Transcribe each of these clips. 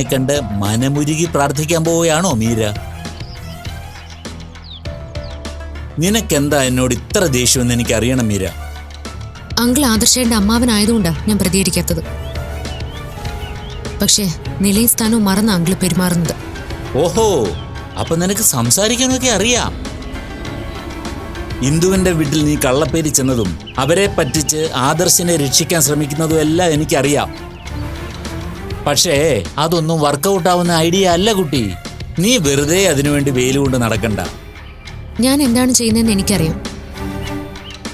ഭഗവാനെ കണ്ട് മനമുരുകി പ്രാർത്ഥിക്കാൻ പോവുകയാണോ മീര? നിനക്കെന്താ എന്നോട് ഇത്ര ദേഷ്യമെന്ന് എനിക്ക് അറിയണം മീര? അങ്കിൾ ആദർശയുടെ അമ്മാവനായതുകൊണ്ടാ ഞാൻ പ്രതികരിക്കാത്തത്. പക്ഷേ നിലയും സ്ഥാനവും മറന്ന അങ്കിൾ പെരുമാറുന്നത്. ഓഹോ അപ്പൊ നിനക്ക് സംസാരിക്കാനൊക്കെ അറിയാം. ഇന്ദുവിന്റെ വീട്ടിൽ നീ കള്ളപ്പേരി ചെന്നതും അവരെ പറ്റിച്ച് ആദർശിനെ രക്ഷിക്കാൻ ശ്രമിക്കുന്നതും എല്ലാം എനിക്കറിയാം. പക്ഷേ അതൊന്നും വർക്കൗട്ട് ആവുന്ന ഐഡിയ അല്ല കുട്ടി. നീ വെറുതെ അതിനുവേണ്ടി വെയിലുകൊണ്ട് നടക്കണ്ട. ഞാൻ എന്താണ് ചെയ്യുന്നതെന്ന് എനിക്കറിയാം.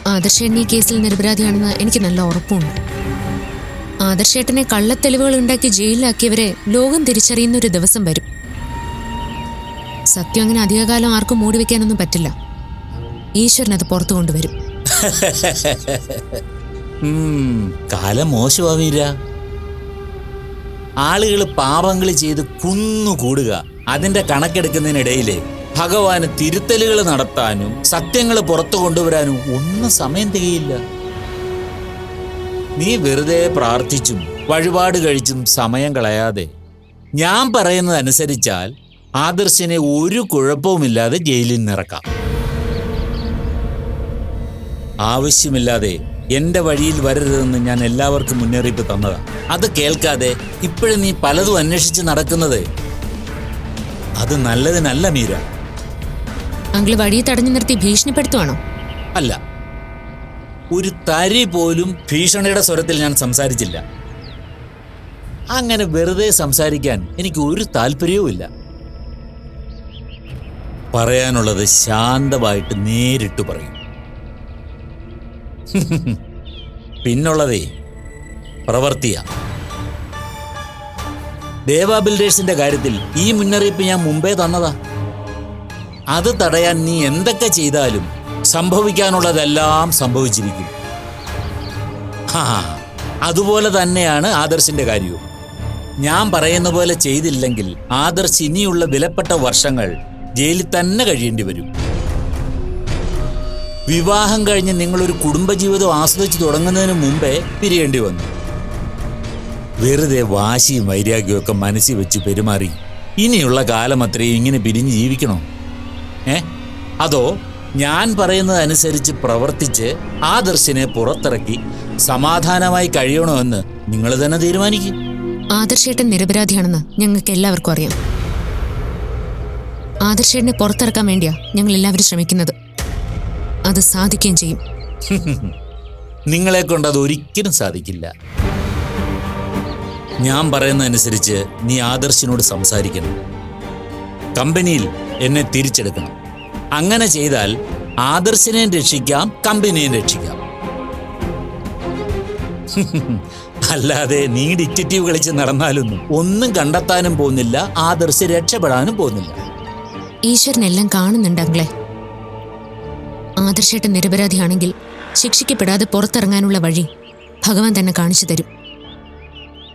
ആദർശേട്ടൻ ഈ കേസിൽ നിരപരാധിയാണെന്ന് എനിക്ക് നല്ല ഉറപ്പുണ്ട്. ആദർശേട്ടനെ കള്ളത്തെളിവുകൾ ഉണ്ടാക്കി ജയിലിലാക്കിയവരെ ലോകം തിരിച്ചറിയുന്ന ഒരു ദിവസം വരും. സത്യം അങ്ങനെ അധികകാലം ആർക്കും മൂടി വെക്കാനൊന്നും പറ്റില്ല. ഈശ്വരൻ അത് പുറത്തു കൊണ്ടുവരും. കാലം മോശമാവീര. ആളുകൾ പാപങ്ങൾ ചെയ്ത് കുന്നുകൂടുക അതിന്റെ കണക്കെടുക്കുന്നതിനിടയിൽ ഭഗവാന് തിരുത്തലുകൾ നടത്താനും സത്യങ്ങൾ പുറത്തു കൊണ്ടുവരാനും ഒന്നും സമയം തികയില്ല. നീ വെറുതെ പ്രാർത്ഥിച്ചും വഴിപാട് കഴിച്ചും സമയം കളയാതെ ഞാൻ പറയുന്നതനുസരിച്ചാൽ ആദർശിനെ ഒരു കുഴപ്പവുമില്ലാതെ ജയിലിൽ നിറക്കാം ആവശ്യമില്ലാതെ എന്റെ വഴിയിൽ വരരുതെന്ന് ഞാൻ എല്ലാവർക്കും മുന്നറിയിപ്പ് തന്നതാണ് അത് കേൾക്കാതെ ഇപ്പോഴും നീ പലതും അന്വേഷിച്ച് നടക്കുന്നത്? അത് നല്ലതിനല്ല മീര. അങ്കിൾ വഴിയെ തടഞ്ഞു നിർത്തി ഭീഷണിപ്പെടുത്തുവാണോ? അല്ല. ഒരു തരി പോലും ഭീഷണിയുടെ സ്വരത്തിൽ ഞാൻ സംസാരിച്ചില്ല. അങ്ങനെ വെറുതെ സംസാരിക്കാൻ എനിക്ക് ഒരു താല്പര്യവുമില്ല പറയാനുള്ളത് ശാന്തമായിട്ട് നേരിട്ട് പറയും. പിന്നുള്ളതേ പ്രവർത്തിയ. ദേവാ ബിൽഡേഴ്സിന്റെ കാര്യത്തിൽ ഈ മുന്നറിയിപ്പ് ഞാൻ മുമ്പേ തന്നതാ. അത് തടയാൻ നീ എന്തൊക്കെ ചെയ്താലും സംഭവിക്കാനുള്ളതെല്ലാം സംഭവിച്ചിരിക്കും. അതുപോലെ തന്നെയാണ് ആദർശിന്റെ കാര്യവും. ഞാൻ പറയുന്ന പോലെ ചെയ്തില്ലെങ്കിൽ ആദർശ് ഇനിയുള്ള വിലപ്പെട്ട വർഷങ്ങൾ ജയിലിൽ തന്നെ കഴിയേണ്ടി വരും. വിവാഹം കഴിഞ്ഞ് നിങ്ങളൊരു കുടുംബജീവിതം ആസ്വദിച്ച് തുടങ്ങുന്നതിന് മുമ്പേ പിരിയേണ്ടി വന്നു. വെറുതെ വാശിയും വൈരാഗ്യവും ഒക്കെ മനസ്സിൽ വെച്ച് പെരുമാറി. ഇനിയുള്ള കാലം അത്രയും ഇങ്ങനെ പിരിഞ്ഞ് ജീവിക്കണോ? ഏ? അതോ ഞാൻ പറയുന്നതനുസരിച്ച് പ്രവർത്തിച്ച് ആദർശിനെ പുറത്തിറക്കി സമാധാനമായി കഴിയണമെന്ന് നിങ്ങൾ തന്നെ തീരുമാനിക്കും. ആദർശേട്ടൻ നിരപരാധിയാണെന്ന് ഞങ്ങൾക്ക് എല്ലാവർക്കും അറിയാം. ആദർശേട്ടനെ പുറത്തിറക്കാൻ വേണ്ടിയാ ഞങ്ങൾ എല്ലാവരും ശ്രമിക്കുന്നത്. അത് സാധിക്കുകയും ചെയ്യും. നിങ്ങളെ കൊണ്ട് അത് ഒരിക്കലും സാധിക്കില്ല. ഞാൻ പറയുന്നതനുസരിച്ച് നീ ആദർശിനോട് സംസാരിക്കണം. കമ്പനിയിൽ എന്നെ തിരിച്ചെടുക്കണം. അങ്ങനെ ചെയ്താൽ ആദർശിനെയും രക്ഷിക്കാം കമ്പനിയെയും രക്ഷിക്കാം. അല്ലാതെ നീ ഡിറ്റക്റ്റീവ് കളിച്ച് നടന്നാലൊന്നും ഒന്നും കണ്ടെത്താനും പോകുന്നില്ല ആദർശ് രക്ഷപ്പെടാനും പോകുന്നില്ല. ഈശ്വരനെല്ലാം കാണുന്നുണ്ടെങ്കിലേ ആദർശേട്ടൻ നിരപരാധിയാണെങ്കിൽ ശിക്ഷിക്കപ്പെടാതെ പുറത്തിറങ്ങാനുള്ള വഴി ഭഗവാൻ തന്നെ കാണിച്ചു തരും.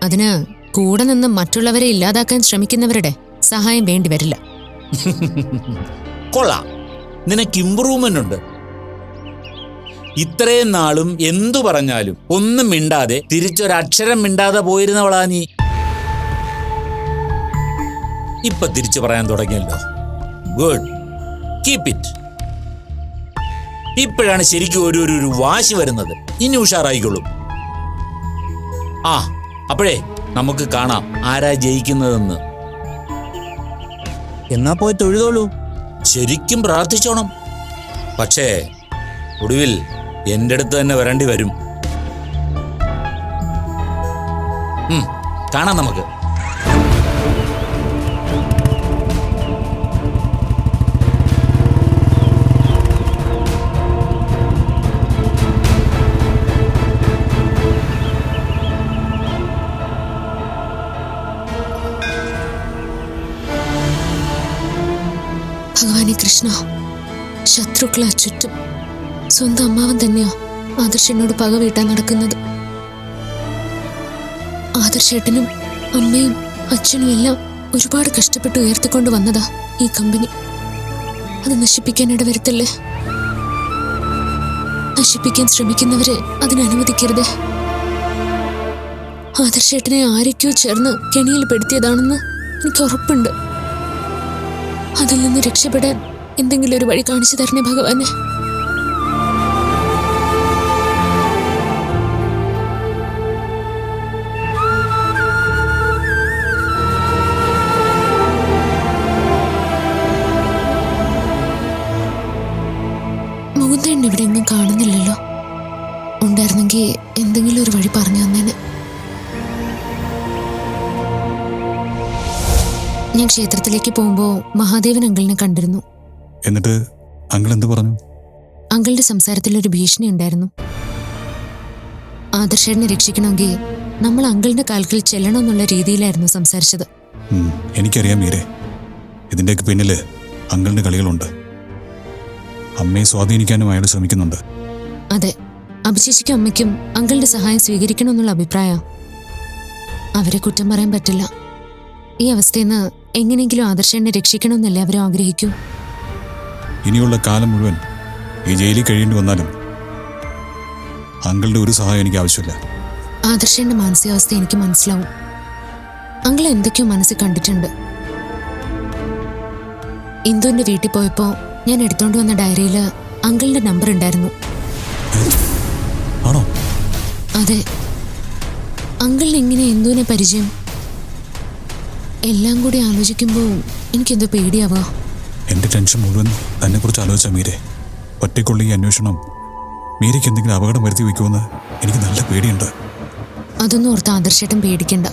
അതിന് കൂടെ നിന്ന് മറ്റുള്ളവരെ ഇല്ലാതാക്കാൻ ശ്രമിക്കുന്നവരുടെ സഹായം വേണ്ടി വരില്ല. കൊള്ളാം. നിനക്ക് ഇമ്പ്രൂവ്മെന്റ് ഉണ്ട്. ഇത്രയും നാളും എന്തു പറഞ്ഞാലും ഒന്നും മിണ്ടാതെ തിരിച്ചൊരക്ഷരം മിണ്ടാതെ പോയിരുന്നവളാ നീ. ഇപ്പൊ തിരിച്ചു പറയാൻ തുടങ്ങിയല്ലോ. ഗുഡ് കീപ് ഇറ്റ് ഇപ്പോഴാണ് ശരിക്കും ഒരു ഒരു വാശി വരുന്നത്. ഇനി ഉഷാറായിക്കൊള്ളും ആ അപ്പോഴേ നമുക്ക് കാണാം ആരാ ജയിക്കുന്നതെന്ന്. എന്നാ പോയി തൊഴുതോളൂ. ശരിക്കും പ്രാർത്ഥിച്ചോണം. പക്ഷേ ഒടുവിൽ എന്റെ അടുത്ത് തന്നെ വരേണ്ടി വരും. കാണാം നമുക്ക്. കൃഷ്ണ ശത്രുക്കളെ ചുറ്റും സ്വന്തം അമ്മാവൻ തന്നെയാ ആദർശനോട് പക വീട്ടാൻ നടക്കുന്നത്. ആദർശേട്ടനും അമ്മയും അച്ഛനും എല്ലാം ഒരുപാട് കഷ്ടപ്പെട്ട് ഉയർത്തിക്കൊണ്ട് വന്നതാ ഈ കമ്പനി. അത് നശിപ്പിക്കാൻ ഇടവരുത്തല്ലേ? നശിപ്പിക്കാൻ ശ്രമിക്കുന്നവരെ അതിനനുവദിക്കരുതേ ആദർശേട്ടനെ ആരൊക്കെയോ ചേർന്ന് കെണിയിൽ പെടുത്തിയതാണെന്ന് എനിക്ക് ഉറപ്പുണ്ട്. അതിൽ നിന്ന് രക്ഷപ്പെടാൻ എന്തെങ്കിലും ഒരു വഴി കാണിച്ചു തരണേ ഭഗവാനെ. മുകുന്ദേണ്ണ ഇവിടെ എങ്ങും കാണുന്നില്ലല്ലോ. ഉണ്ടായിരുന്നെങ്കിൽ എന്തെങ്കിലും ഒരു വഴി പറഞ്ഞു തന്നേനെ. ഞാൻ ക്ഷേത്രത്തിലേക്ക് പോകുമ്പോൾ മഹാദേവൻ അങ്കിളിനെ കണ്ടിരുന്നു. എന്നിട്ട് അങ്കിൾ എന്ത് പറഞ്ഞു? അങ്കിളുടെ സംസാരത്തിൽ ഒരു ഭീഷണി ഉണ്ടായിരുന്നു. ആദർശനെ രക്ഷിക്കണമെങ്കിൽ നമ്മൾ അങ്കിളിന്റെ കാൽക്കിൽ ചെല്ലണമെന്നുള്ള രീതിയിലായിരുന്നു സംസാരിച്ചത്. എനിക്കറിയാം മീരെ. ഇതിന്റെയൊക്കെ പിന്നിൽ അങ്കിളിന്റെ കളികളുണ്ട്. അമ്മയെ സ്വാധീനിക്കാനും അയാൾ ശ്രമിക്കുന്നുണ്ട്. അതെ അഭിചേച്ചിക്കും അമ്മയ്ക്കും അങ്കിളുടെ സഹായം സ്വീകരിക്കണമെന്നുള്ള അഭിപ്രായം. അവരെ കുറ്റം പറയാൻ പറ്റില്ല. ഈ അവസ്ഥയിൽ നിന്ന് എങ്ങനെയെങ്കിലും ആദർശനെ രക്ഷിക്കണമെന്നല്ലേ അവരും ആഗ്രഹിക്കൂ? ഇനിയുള്ള കാലം മുഴുവൻ ഈ ജയിലിൽ കഴിയേണ്ടി വന്നാലും അങ്കിളുടെ ഒരു സഹായം എനിക്ക് ആവശ്യമില്ല. ആദർശന്റെ മാനസികാവസ്ഥ എനിക്ക് മനസ്സിലാവും. അങ്കിൾ എന്തൊക്കെയോ മനസ്സിൽ കണ്ടിട്ടുണ്ട്. ഇന്ദുവിന്റെ വീട്ടിൽ പോയപ്പോ ഞാൻ എടുത്തോണ്ട് വന്ന ഡയറിയിൽ അങ്കിളിന്റെ നമ്പർ ഉണ്ടായിരുന്നു. ആണോ? അതെ. അങ്കിളിന് എങ്ങനെ ഇന്ദുവിനെ പരിചയം? എല്ലാം കൂടി ആലോചിക്കുമ്പോൾ എനിക്കെന്തോ പേടിയാവാ. എന്റെ ടെൻഷൻ മുഴുവൻ തന്നെക്കുറിച്ച് ആലോചിച്ച മീരെ. ഒറ്റയ്ക്കുള്ള ഈ അന്വേഷണം മീരയ്ക്ക് എന്തെങ്കിലും അപകടം വരുത്തി വയ്ക്കുമെന്ന് എനിക്ക് നല്ല പേടിയുണ്ട്. അതൊന്നും ഓർത്ത് ആദർശേട്ടൻ പേടിക്കണ്ട.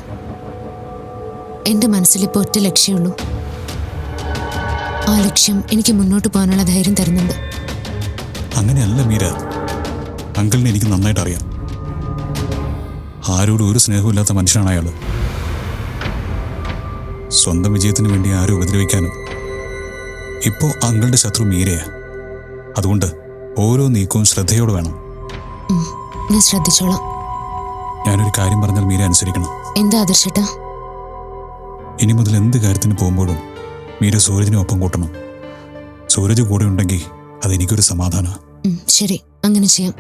എന്റെ മനസ്സിലിപ്പോൾ ഒറ്റ ലക്ഷ്യമുള്ളൂ ആ ലക്ഷ്യം എനിക്ക് മുന്നോട്ട് പോകാനുള്ള ധൈര്യം തരുന്നുണ്ട്. അങ്ങനെയല്ല മീര. അങ്കിളിനെ എനിക്ക് നന്നായിട്ട് അറിയാം. ആരോടും ഒരു സ്നേഹമില്ലാത്ത മനുഷ്യനാണ് അയാൾ സ്വന്തം വിജയത്തിന് വേണ്ടി ആരും ഉപദ്രവിക്കാനും ഇപ്പോൾ അങ്കിളുടെ ശത്രു മീരയാ. അതുകൊണ്ട് ഓരോ നീക്കവും ശ്രദ്ധയോട് വേണം. ഞാൻ ശ്രദ്ധിച്ചോളാം. ഞാനൊരു കാര്യം പറഞ്ഞാൽ മീര അനുസരിക്കണം. എന്താ ആദർശേട്ടാ? ഇനി മുതൽ എന്ത് കാര്യത്തിന് പോകുമ്പോഴും മീര സൂരജിനെ ഒപ്പം കൂട്ടണം. സൂരജ് കൂടെ ഉണ്ടെങ്കിൽ അതെനിക്കൊരു സമാധാനമാണ് ശരി അങ്ങനെ ചെയ്യാം.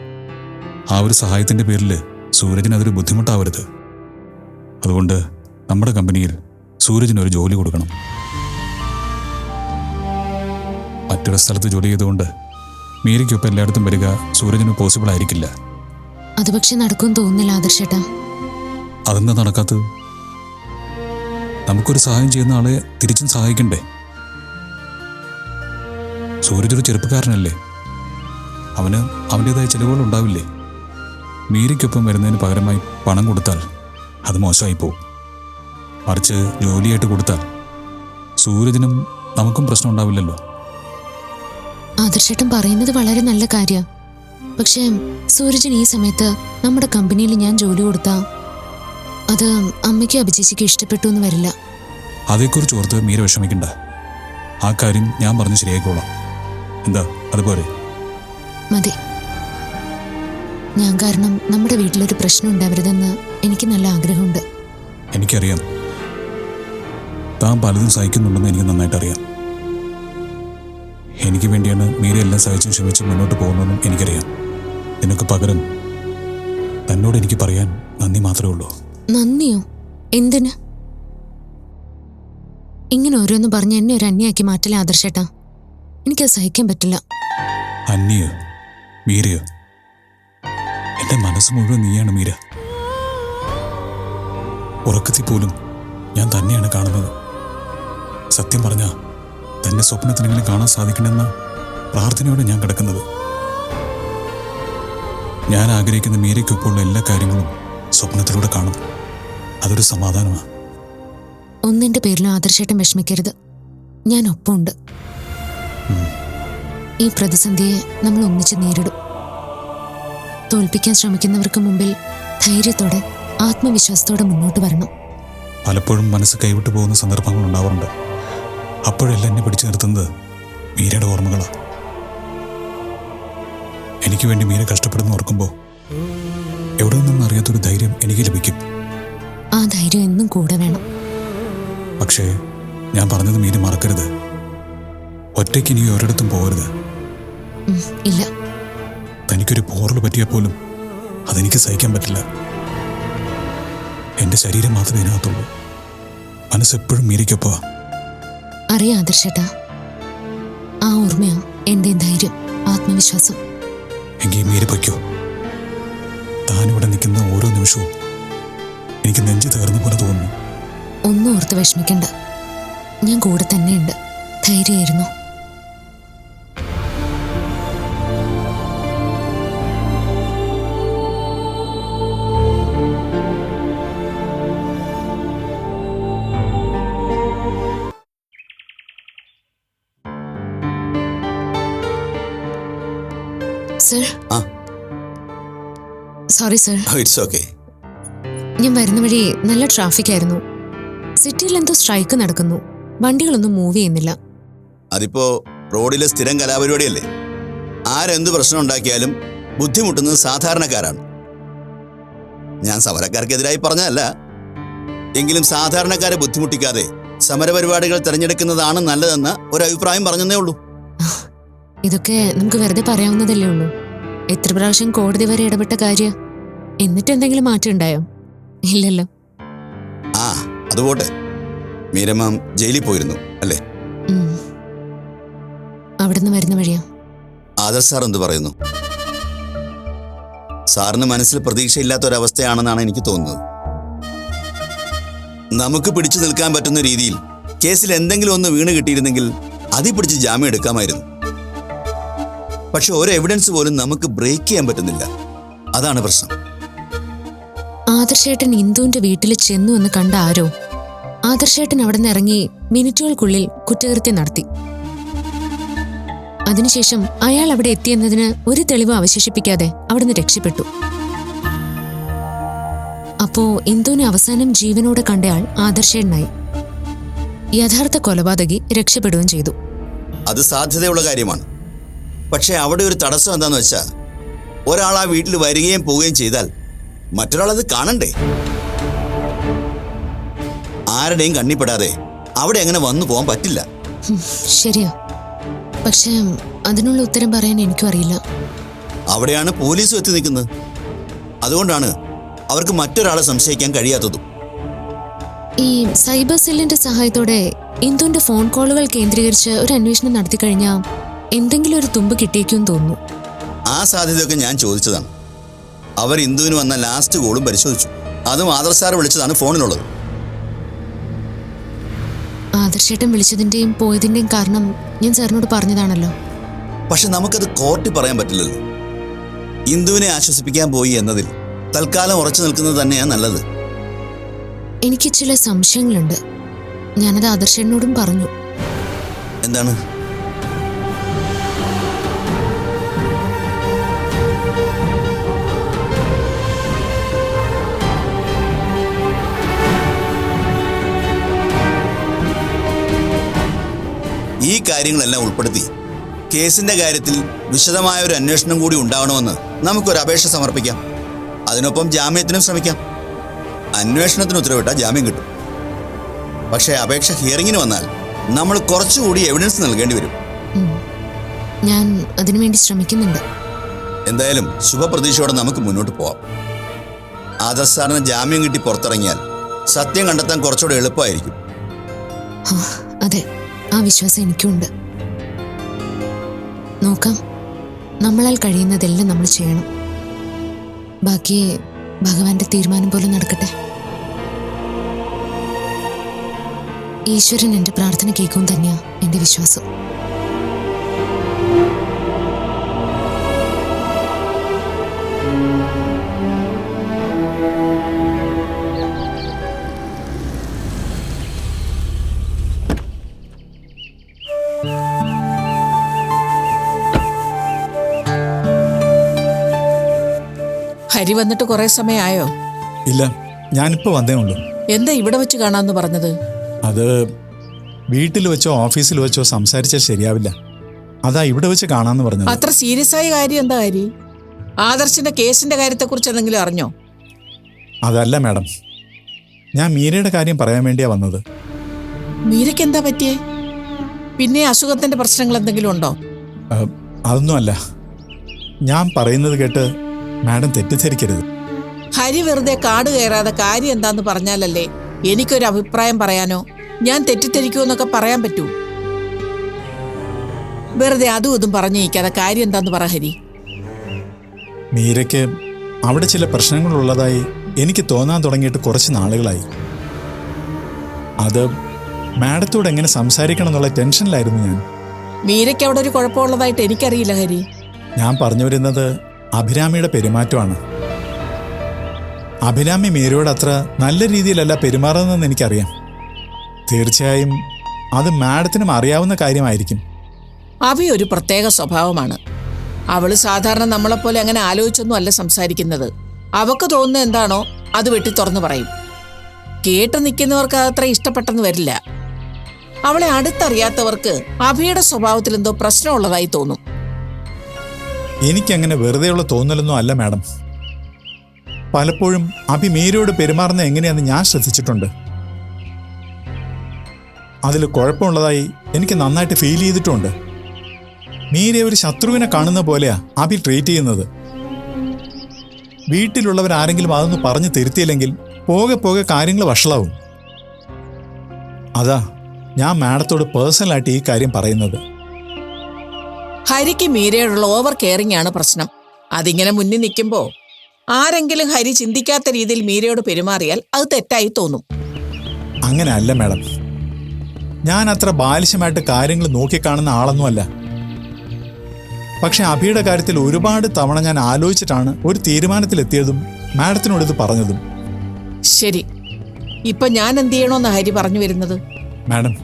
ആ ഒരു സഹായത്തിന്റെ പേരിൽ സൂരജിന് അതൊരു ബുദ്ധിമുട്ടാവരുത്. അതുകൊണ്ട് നമ്മുടെ കമ്പനിയിൽ സൂരജിന് ഒരു ജോലി കൊടുക്കണം. മറ്റൊരു സ്ഥലത്ത് ജോലി ചെയ്തുകൊണ്ട് മീരയ്ക്കൊപ്പം എല്ലായിടത്തും വരിക സൂരജിന് പോസിബിൾ ആയിരിക്കില്ല. അത് പക്ഷെ നടക്കും തോന്നുന്നില്ല ആദർശേട്ടാ. അതെന്താ നടക്കാത്തത്? നമുക്കൊരു സഹായം ചെയ്യുന്ന ആളെ തിരിച്ചും സഹായിക്കണ്ടേ? സൂരജ് ഒരു ചെറുപ്പക്കാരനല്ലേ? അവന് അവന്റെതായ ചിലവുകൾ ഉണ്ടാവില്ലേ? മീരയ്ക്കൊപ്പം വരുന്നതിന് പകരമായി പണം കൊടുത്താൽ അത് മോശമായി പോവും. മറിച്ച് ജോലിയായിട്ട് കൊടുത്താൽ സൂരജിനും നമുക്കും പ്രശ്നം ഉണ്ടാവില്ലല്ലോ. ആദർശേട്ടൻ പറയുന്നത് വളരെ നല്ല കാര്യ. പക്ഷേ സൂരജിന് ഈ സമയത്ത് നമ്മുടെ കമ്പനിയിൽ ഞാൻ ജോലി കൊടുത്താ. അത് അമ്മയ്ക്ക് അഭിചേച്ചിക്കും ഇഷ്ടപ്പെട്ടു എന്ന് വരില്ല. അതേക്കുറിച്ച് ഓർത്ത് മീര വിഷമിക്കണ്ട. ആ കാര്യം ഞാൻ പറഞ്ഞ് ശരിയായിക്കോളാം. എന്താ അതുപോലെ മതി. ഞാൻ കാരണം നമ്മുടെ വീട്ടിലൊരു പ്രശ്നം ഉണ്ടാവരുതെന്ന് എനിക്ക് നല്ല ആഗ്രഹമുണ്ട്. എനിക്കറിയാം. താൻ പലതും സഹിക്കുന്നുണ്ടെന്ന് എനിക്ക് നന്നായിട്ട് അറിയാം എനിക്ക് വേണ്ടിയാണ് മീരെ എല്ലാം സഹിച്ചും ക്ഷമിച്ചും മുന്നോട്ട് പോകുന്നതെന്നും എനിക്കറിയാം. നിനക്ക് പകരം തന്നോട് എനിക്ക് പറയാൻ നന്ദി മാത്രമേ ഉള്ളൂ. നന്ദിയോ? എന്തിന്? ഇങ്ങനെ ഓരോന്ന് പറഞ്ഞ് എന്നെ ഒരു അന്യാക്കി മാറ്റില്ല ആദർശേട്ടാ. എനിക്കത് സഹിക്കാൻ പറ്റില്ല. അന്യോ മീരയോ? എന്റെ മനസ്സ് മുഴുവൻ നീയാണ് മീര. ഉറക്കത്തിൽ പോലും ഞാൻ തന്നെയാണ് കാണുന്നത്. സത്യം പറഞ്ഞ തന്നെ സ്വപ്നത്തിനെങ്കിലും കാണാൻ സാധിക്കണമെന്ന പ്രാർത്ഥനയോടെ ഞാൻ കിടക്കുന്നത്. ഞാൻ ആഗ്രഹിക്കുന്ന മീരയ്ക്കൊപ്പമുള്ള എല്ലാ കാര്യങ്ങളും സ്വപ്നത്തിലൂടെ കാണും അതൊരു സമാധാനമാണ് ഒന്നിന്റെ പേരിലും ആദർശേട്ടൻ വിഷമിക്കരുത്. ഞാൻ ഒപ്പമുണ്ട്. ഈ പ്രതിസന്ധിയെ നമ്മൾ ഒന്നിച്ച് നേരിടും. തോൽപ്പിക്കാൻ ശ്രമിക്കുന്നവർക്ക് മുമ്പിൽ ധൈര്യത്തോടെ ആത്മവിശ്വാസത്തോടെ മുന്നോട്ട് വരണം. പലപ്പോഴും മനസ്സ് കൈവിട്ടു പോകുന്ന സന്ദർഭങ്ങൾ ഉണ്ടാവാറുണ്ട്. അപ്പോഴെല്ലാം എന്നെ പിടിച്ചു നിർത്തുന്നത്? മീരയുടെ ഓർമ്മകളാണ് എനിക്ക് വേണ്ടി മീര കഷ്ടപ്പെടുന്ന ഓർക്കുമ്പോൾ എവിടെ നിന്നും അറിയാത്തൊരു ധൈര്യം എനിക്ക് ലഭിക്കും. ആ ധൈര്യം എന്നും കൂടെ വേണം. പക്ഷേ ഞാൻ പറഞ്ഞത് മീര മറക്കരുത്. ഒറ്റയ്ക്ക് ഇനി ഒരിടത്തും പോകരുത്. ഇല്ല. തനിക്കൊരു പോറൽ പറ്റിയാൽ പോലും അതെനിക്ക് സഹിക്കാൻ പറ്റില്ല. എന്റെ ശരീരം മാത്രമേ ഇതിനകത്തുള്ളൂ. മനസ്സെപ്പോഴും മീരയ്ക്കൊപ്പോ അറിയാം ആദർശേട്ടാ ആ ഓർമ്മയാ എന്റെ ധൈര്യം ആത്മവിശ്വാസം. എങ്കിൽ മീര പൊയ്ക്കോ. താനിവിടെ നിൽക്കുന്ന ഓരോ നിമിഷവും എനിക്ക് നെഞ്ചു തകർന്ന പോലെ തോന്നുന്നു. ഒന്നും ഓർത്ത് വിഷമിക്കണ്ട. ഞാൻ കൂടെ തന്നെയുണ്ട്. ധൈര്യമായിരുന്നു. സോറി സർ ഇറ്റ്സ് ഓക്കെ ഞാൻ വരുന്ന വഴി നല്ല ട്രാഫിക് ആയിരുന്നു. സിറ്റിയിൽ എന്തോ സ്ട്രൈക്ക് നടക്കുന്നു. വണ്ടികളൊന്നും മൂവ് ചെയ്യുന്നില്ല. അതിപ്പോ റോഡിലെ സ്ഥിരം കലാപരിപാടിയല്ലേ? ആരെന്ത് പ്രശ്നം ഉണ്ടാക്കിയാലും ബുദ്ധിമുട്ടുന്നത് സാധാരണക്കാരാണ്. ഞാൻ സമരക്കാർക്കെതിരായി പറഞ്ഞതല്ല. എങ്കിലും സാധാരണക്കാരെ ബുദ്ധിമുട്ടിക്കാതെ സമരപരിപാടികൾ തിരഞ്ഞെടുക്കുന്നതാണ് നല്ലതെന്ന ഒരു അഭിപ്രായം പറഞ്ഞതേ ഉള്ളൂ. ഇതൊക്കെ നമുക്ക് വെറുതെ പറയാവുന്നതല്ലേ ഉള്ളൂ. എത്ര പ്രാവശ്യം കോടതി വരെ ഇടപെട്ട കാര്യം? എന്നിട്ട് എന്തെങ്കിലും മാറ്റം ഉണ്ടായോ? ഇല്ലല്ലോ. ആ അതുപോട്ടെ മീരമാം ജയിലിൽ പോയിരുന്നു അല്ലേ. അവിടുന്ന് വരുന്ന വഴിയാ? ആദർ സാർ എന്ത് പറയുന്നു? സാറിന് മനസ്സിൽ പ്രതീക്ഷയില്ലാത്ത ഒരവസ്ഥയാണെന്നാണ് എനിക്ക് തോന്നുന്നത്. നമുക്ക് പിടിച്ചു നിൽക്കാൻ പറ്റുന്ന രീതിയിൽ കേസിൽ എന്തെങ്കിലും ഒന്ന് വീണ് കിട്ടിയിരുന്നെങ്കിൽ അതി പിടിച്ച് ജാമ്യം എടുക്കാമായിരുന്നു. പക്ഷെ ഒരു എവിഡൻസ് പോലും നമുക്ക് ബ്രേക്ക് ചെയ്യാൻ പറ്റുന്നില്ല. അതാണ് പ്രശ്നം. ആദർശേട്ടൻ ഇന്ദുവിന്റെ വീട്ടിൽ ചെന്നു എന്ന് കണ്ട ആരോ ആദർശേട്ടൻ അവിടെ നിന്ന് ഇറങ്ങി മിനിറ്റുകൾക്കുള്ളിൽ കുറ്റകൃത്യം നടത്തി. അതിനുശേഷം അയാൾ അവിടെ എത്തിയെന്നതിന് ഒരു തെളിവ് അവശേഷിപ്പിക്കാതെ അവിടുന്ന് രക്ഷപ്പെട്ടു. അപ്പോ ഇന്ദുവിനെ അവസാനം ജീവനോടെ കണ്ടയാൾ ആദർശേട്ടനായി. യഥാർത്ഥ കൊലപാതകി രക്ഷപ്പെടുകയും ചെയ്തു. അത് സാധ്യതയുള്ള കാര്യമാണ്. പക്ഷേ അവിടെ ഒരു തടസ്സം എന്താന്ന് വെച്ചാൽ ഒരാൾ ആ വീട്ടിൽ വരികയും പോവുകയും ചെയ്താൽ മറ്റൊരാൾ അത് കാണണ്ടേ? ആരുടെയും കണ്ണിപ്പെടാതെ അവിടെ അങ്ങനെ വന്നു പോകാൻ പറ്റില്ല. ശരിയോ ശരിയാ. പക്ഷെ അതിനുള്ള ഉത്തരം പറയാൻ എനിക്കും അറിയില്ല. അവിടെയാണ് പോലീസും എത്തി നിൽക്കുന്നത്. അതുകൊണ്ടാണ് അവർക്ക് മറ്റൊരാളെ സംശയിക്കാൻ കഴിയാത്തതും. ഈ സൈബർ സെല്ലിന്റെ സഹായത്തോടെ ഇന്ദുവിന്റെ ഫോൺ കോളുകൾ കേന്ദ്രീകരിച്ച് ഒരു അന്വേഷണം നടത്തി കഴിഞ്ഞാൽ എന്തെങ്കിലും ഒരു തുമ്പ് കിട്ടിയേക്കും തോന്നുന്നു. ആ സാധ്യതയൊക്കെ ഞാൻ ചോദിച്ചതാണ്. അവർ ഇന്ദുവിന് വന്ന ലാസ്റ്റ് കോളും പരിശോധിച്ചു. അതും ആദർ സാർ വിളിച്ചതാണ് ഫോണിലുള്ളത് ആദർശേട്ടൻ വിളിച്ചതിന്റെയും പോയതിന്റെയും കാരണം ഞാൻ സാറിനോട് പറഞ്ഞതാണല്ലോ. പക്ഷെ നമുക്കത് കോർട്ടിൽ പറയാൻ പറ്റില്ലല്ലോ. ഇന്ദുവിനെ ആശ്വസിപ്പിക്കാൻ പോയി എന്നതിൽ തൽക്കാലം ഉറച്ചു നിൽക്കുന്നത് തന്നെയാണ് നല്ലത്. എനിക്ക് ചില സംശയങ്ങളുണ്ട്. ഞാനത് ആദർശേട്ടനോടും പറഞ്ഞു. എന്താണ്? കാര്യങ്ങളെല്ലാം ഉൾപ്പെടുത്തി. കേസിന്റെ കാര്യത്തിൽ വിശദമായ ഒരു അന്വേഷണം കൂടി ഉണ്ടാവണമെന്ന് നമുക്കൊരു അപേക്ഷ സമർപ്പിക്കാം. അതിനൊപ്പം ജാമ്യത്തിനും ശ്രമിക്കാം. അന്വേഷണത്തിന് ഉത്തരവിട്ടാൽ ജാമ്യം കിട്ടും. പക്ഷേ അപേക്ഷ ഹിയറിംഗിന് വന്നാൽ നമ്മൾ കുറച്ചുകൂടി എവിഡൻസ് നൽകേണ്ടി വരും. ഞാൻ അതിനുവേണ്ടി ശ്രമിക്കുന്നുണ്ട്. എന്തായാലും ശുഭപ്രതീക്ഷയോടെ നമുക്ക് മുന്നോട്ട് പോവാം. ആദർശ് സാറിന് ജാമ്യം കിട്ടി പുറത്തിറങ്ങിയാൽ സത്യം കണ്ടെത്താൻ കുറച്ചുകൂടെ എളുപ്പമായിരിക്കും. അതെ. ആ വിശ്വാസം എനിക്കുണ്ട്. നോക്കാം. നമ്മളാൽ കഴിയുന്നതെല്ലാം നമ്മൾ ചെയ്യണം. ബാക്കി ഭഗവാന്റെ തീരുമാനം പോലെ നടക്കട്ടെ. ഈശ്വരൻ എന്റെ പ്രാർത്ഥന കേൾക്കും തന്നെയാണ് എന്റെ വിശ്വാസം. വന്നിട്ട് കുറെ സമയമായോ? ഇല്ല ഞാനിപ്പോ വന്നേ ഉള്ളൂ. എന്താ ഇവിടെ വെച്ച് കാണാന്ന് പറഞ്ഞത്? അത് വീട്ടിൽ വെച്ചോ ഓഫീസിൽ വെച്ചോ സംസാരിച്ചാൽ ശരിയാവില്ല. അതാ ഇവിടെ വെച്ച് കാണാന്ന് പറഞ്ഞത്. അത്ര സീരിയസ് ആയ കാര്യം എന്താ കാര്യം ആദർശിന്റെ കേസിന്റെ കാര്യത്തെക്കുറിച്ച് എന്തെങ്കിലും അറിഞ്ഞോ? അതല്ല മാഡം. ഞാൻ മീരയുടെ കാര്യം പറയാൻ വേണ്ടിയാ വന്നത്. മീരയ്ക്ക് എന്താ പറ്റിയേ? പിന്നെ അസുഖത്തിന്റെ പ്രശ്നങ്ങൾ എന്തെങ്കിലും ഉണ്ടോ? അതൊന്നും അല്ല ഞാൻ പറയുന്നത് കേട്ട് മാഡം തെറ്റിദ്ധരിക്കരുത്. ഹരി വെറുതെ കാട് കയറാതെ കാര്യം എന്താന്ന് പറഞ്ഞാലല്ലേ എനിക്കൊരു അഭിപ്രായം പറയാനോ? ഞാൻ തെറ്റിദ്ധരിക്കുമെന്നൊക്കെ പറയാൻ പറ്റൂ. വെറുതെ അതും ഇതും പറഞ്ഞു നിൽക്കാതെ കാര്യം എന്താന്ന് പറ ഹരി. മീരയ്ക്ക് അവിടെ ചില പ്രശ്നങ്ങളുള്ളതായി എനിക്ക് തോന്നാൻ തുടങ്ങിയിട്ട് കുറച്ച് നാളുകളായി. അത് മാഡത്തോട് എങ്ങനെ സംസാരിക്കണം എന്നുള്ള ടെൻഷനിലായിരുന്നു ഞാൻ. മീരയ്ക്ക് അവിടെ ഒരു കുഴപ്പമുള്ളതായിട്ട് എനിക്കറിയില്ല ഹരി. ഞാൻ പറഞ്ഞു വരുന്നത് അഭിരാമിയുടെ പെരുമാറ്റമാണ്. അഭിരാമി മേരിയോട് അത്ര നല്ല രീതിയിലല്ല പെരുമാറുന്നതെന്ന് എനിക്കറിയാം. തീർച്ചയായും അത് മാഡത്തിനും അറിയാവുന്ന കാര്യമായിരിക്കും. അവയൊരു പ്രത്യേക സ്വഭാവമാണ്. അവൾ സാധാരണ നമ്മളെപ്പോലെ അങ്ങനെ ആലോചിച്ചൊന്നും അല്ല സംസാരിക്കുന്നത്. അവക്ക് തോന്നുന്ന എന്താണോ അത് വെട്ടി തുറന്നു പറയും. കേട്ട് നിൽക്കുന്നവർക്ക് അത്ര ഇഷ്ടപ്പെട്ടെന്ന് വരില്ല. അവളെ അടുത്തറിയാത്തവർക്ക് അഭിയുടെ സ്വഭാവത്തിൽ എന്തോ പ്രശ്നമുള്ളതായി തോന്നും. എനിക്കങ്ങനെ വെറുതെയുള്ള തോന്നലൊന്നും അല്ല മാഡം. പലപ്പോഴും അഭി മീരയോട് പെരുമാറുന്നത് എങ്ങനെയാന്ന് ഞാൻ ശ്രദ്ധിച്ചിട്ടുണ്ട്. അതിൽ കുഴപ്പമുള്ളതായി എനിക്ക് നന്നായിട്ട് ഫീൽ ചെയ്തിട്ടുണ്ട്. മീരയെ ഒരു ശത്രുവിനെ കാണുന്ന പോലെയാ അഭി ട്രീറ്റ് ചെയ്യുന്നത്. വീട്ടിലുള്ളവർ ആരെങ്കിലും അതൊന്ന് പറഞ്ഞു തിരുത്തിയില്ലെങ്കിൽ പോകെ പോകെ കാര്യങ്ങൾ വഷളാവും. അതാ ഞാൻ മാഡത്തോട് പേഴ്സണലായിട്ട് ഈ കാര്യം പറയുന്നത്. ഹരിക്ക് മീരയോടുള്ള ഓവർ കെയറിംഗ് ആണ് പ്രശ്നം. അതിങ്ങനെ മുന്നിൽ നിൽക്കുമ്പോൾ ആരെങ്കിലും ഹരി ചിന്തിക്കാത്ത രീതിയിൽ മീരയോട് പെരുമാറിയാൽ അത് തെറ്റായി തോന്നും. അങ്ങനെ അല്ല മാഡം. ഞാൻ അത്ര ബാലിശമായിട്ട് കാര്യങ്ങൾ നോക്കിക്കാണുന്ന ആളൊന്നുമല്ല. പക്ഷെ അഭിയുടെ കാര്യത്തിൽ ഒരുപാട് തവണ ഞാൻ ആലോചിച്ചിട്ടാണ് ഒരു തീരുമാനത്തിലെത്തിയതും മാഡത്തിനോട് ഇത് പറഞ്ഞതും. ശരി. ഇപ്പൊ ഞാൻ എന്ത് ചെയ്യണോന്ന് ഹരി പറഞ്ഞു വരുന്നത്? മാഡം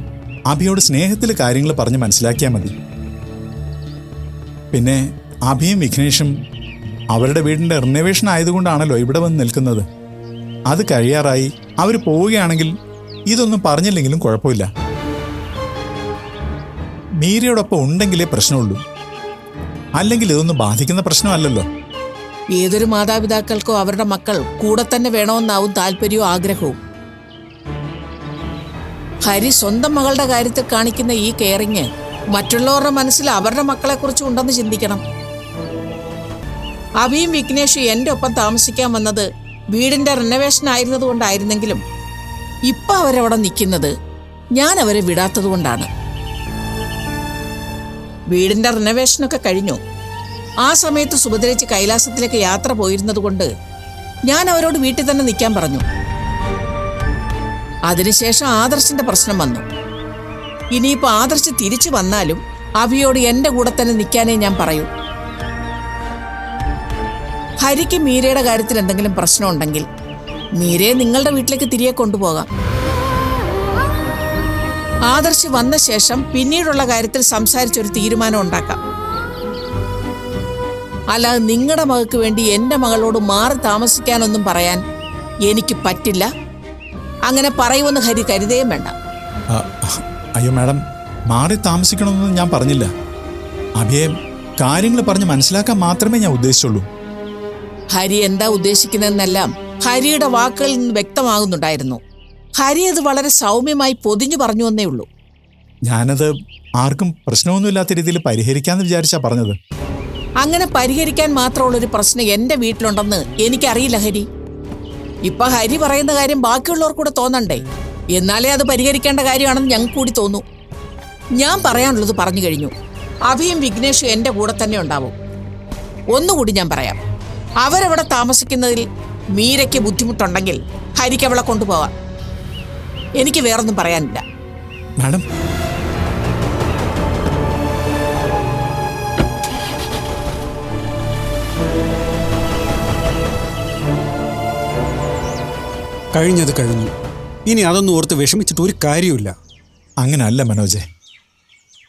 അഭിയോട് സ്നേഹത്തിൽ കാര്യങ്ങൾ പറഞ്ഞ് മനസ്സിലാക്കിയാൽ മതി. പിന്നെ അഭിയും വിഘ്നേഷും അവരുടെ വീടിന്റെ റിനോവേഷൻ ആയതുകൊണ്ടാണല്ലോ ഇവിടെ വന്ന് നിൽക്കുന്നത്. അത് കഴിയാറായി അവർ പോവുകയാണെങ്കിൽ ഇതൊന്നും പറഞ്ഞില്ലെങ്കിലും കുഴപ്പമില്ല. മീരയോടൊപ്പം ഉണ്ടെങ്കിലേ പ്രശ്നമുള്ളൂ. അല്ലെങ്കിൽ ഇതൊന്നും ബാധിക്കുന്ന പ്രശ്നമല്ലല്ലോ. ഏതൊരു മാതാപിതാക്കൾക്കോ അവരുടെ മക്കൾ കൂടെ തന്നെ വേണമെന്നാവും താല്പര്യവും ആഗ്രഹവും. ഹരി സ്വന്തം മകളുടെ കാര്യത്തിൽ കാണിക്കുന്ന ഈ കെയറിങ് മറ്റുള്ളവരുടെ മനസ്സിൽ അവരുടെ മക്കളെക്കുറിച്ച് ഉണ്ടെന്ന് ചിന്തിക്കണം. അഭിയും വിഘ്നേഷും എന്റെ ഒപ്പം താമസിക്കാൻ വന്നത് വീടിന്റെ റിനോവേഷൻ ആയിരുന്നതുകൊണ്ടായിരുന്നെങ്കിലും ഇപ്പം അവരവിടെ നിൽക്കുന്നത് ഞാൻ അവരെ വിടാത്തത് കൊണ്ടാണ്. വീടിന്റെ റിനോവേഷനൊക്കെ കഴിഞ്ഞു. ആ സമയത്ത് സുഭദ്രച്ച് കൈലാസത്തിലേക്ക് യാത്ര പോയിരുന്നത് കൊണ്ട് ഞാൻ അവരോട് വീട്ടിൽ തന്നെ നിൽക്കാൻ പറഞ്ഞു. അതിനുശേഷം ആദർശിന്റെ പ്രശ്നം വന്നു. ഇനിയിപ്പോ ആദർശ് തിരിച്ചു വന്നാലും അവിയോട് എന്റെ കൂടെ തന്നെ നിൽക്കാനേ ഞാൻ പറയൂ. ഹരിക്ക് മീരയുടെ കാര്യത്തിൽ എന്തെങ്കിലും പ്രശ്നമുണ്ടെങ്കിൽ മീരയെ നിങ്ങളുടെ വീട്ടിലേക്ക് തിരികെ കൊണ്ടുപോകാം. ആദർശ് വന്ന ശേഷം പിന്നീടുള്ള കാര്യത്തിൽ സംസാരിച്ചൊരു തീരുമാനം ഉണ്ടാക്കാം. അല്ലാതെ നിങ്ങളുടെ മകൾക്ക് വേണ്ടി എന്റെ മകളോട് മാറി താമസിക്കാനൊന്നും പറയാൻ എനിക്ക് പറ്റില്ല. അങ്ങനെ പറയുമെന്ന് ഹരി കരുതേയും വേണ്ട. അയ്യോ മാഡം മാറി താമസിക്കണമെന്ന് ഞാൻ പറഞ്ഞില്ല. അഭിയെ കാര്യങ്ങൾ പറഞ്ഞ് മനസ്സിലാക്കാൻ മാത്രമേ ഞാൻ ഉദ്ദേശിച്ചുള്ളൂ. ഹരി എന്താ ഉദ്ദേശിക്കുന്നതെന്നെല്ലാം ഹരിയുടെ വാക്കുകളിൽ നിന്ന് വ്യക്തമാകുന്നുണ്ടായിരുന്നു. ഹരി അത് വളരെ സൗമ്യമായി പൊതിഞ്ഞു പറഞ്ഞു എന്നേ ഉള്ളൂ. ഞാനത് ആർക്കും പ്രശ്നമൊന്നുമില്ലാത്ത രീതിയിൽ പരിഹരിക്കാന്ന് വിചാരിച്ചാ പറഞ്ഞത്. അങ്ങനെ പരിഹരിക്കാൻ മാത്രമുള്ളൊരു പ്രശ്നം എന്റെ വീട്ടിലുണ്ടെന്ന് എനിക്കറിയില്ല ഹരി. ഇപ്പൊ ഹരി പറയുന്ന കാര്യം ബാക്കിയുള്ളവർ കൂടെ തോന്നണ്ടേ? എന്നാലേ അത് പരിഹരിക്കേണ്ട കാര്യമാണെന്ന് ഞങ്ങൾക്ക് കൂടി തോന്നൂ. ഞാൻ പറയാനുള്ളത് പറഞ്ഞു കഴിഞ്ഞു. അഭിയും വിഘ്നേഷും എന്റെ കൂടെ തന്നെ ഉണ്ടാവും. ഒന്നുകൂടി ഞാൻ പറയാം. അവരവിടെ താമസിക്കുന്നതിൽ മീരയ്ക്ക് ബുദ്ധിമുട്ടുണ്ടെങ്കിൽ ഹരിക്ക് അവളെ കൊണ്ടുപോവാം. എനിക്ക് വേറൊന്നും പറയാനില്ല. മാഡം. കഴിഞ്ഞത് കഴിഞ്ഞു. ഇനി അതൊന്നും ഓർത്ത് വിഷമിച്ചിട്ട് ഒരു കാര്യമില്ല അങ്ങനല്ല മനോജെ.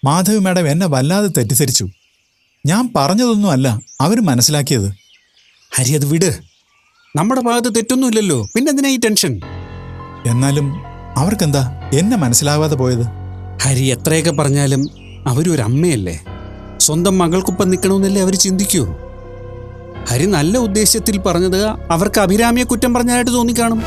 മാധവ് മാഡം എന്നെ വല്ലാതെ തെറ്റിദ്ധരിച്ചു. ഞാൻ പറഞ്ഞതൊന്നും അല്ല അവർ മനസ്സിലാക്കിയത്. ഹരി അത് വിട്. നമ്മുടെ ഭാഗത്ത് തെറ്റൊന്നുമില്ലല്ലോ. പിന്നെ എന്തിനാ ഈ ടെൻഷൻ? എന്നാലും അവർക്കെന്താ? എന്നെ മനസ്സിലാവാതെ പോയത്. ഹരി എത്രയൊക്കെ പറഞ്ഞാലും അവരൊരു അമ്മയല്ലേ? സ്വന്തം മകൾക്കൊപ്പം നിൽക്കണമെന്നല്ലേ അവർ ചിന്തിക്കൂ. ഹരി നല്ല ഉദ്ദേശത്തിൽ പറഞ്ഞത് അവർക്ക് അഭിരാമിയെ കുറ്റം പറഞ്ഞതായിട്ട് തോന്നിക്കാണും.